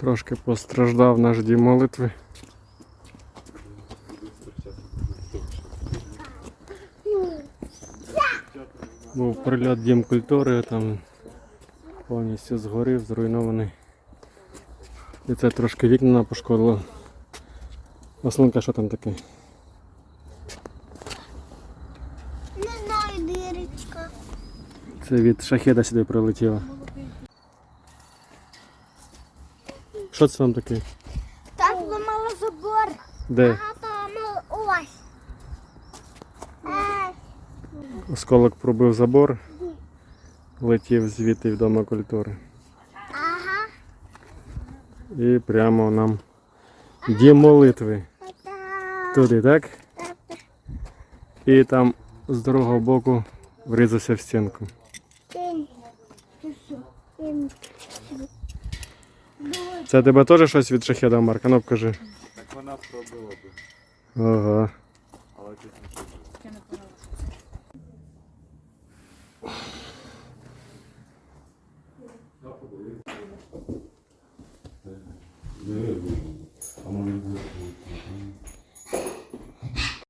Трошки постраждав наш дім молитви. Був прильот дім культури, там повністю згорів, зруйнований. І це трошки вікна пошкодило. Маслинка, що там таке? Не знаю, дирочка. Це від шахеда сюди прилетіло. Що це там таке? Так ламала забор. Де? Там ось. Осколок пробив забор, летів звідти в Дома культури. Ага. І прямо нам дім молитви. Туди, так? та- та- І там з другого боку врізався в стінку. Це тебе теж щось від шахеда, Марка? Ну покажи. Так вона пробила би, Ага. але тут нічого.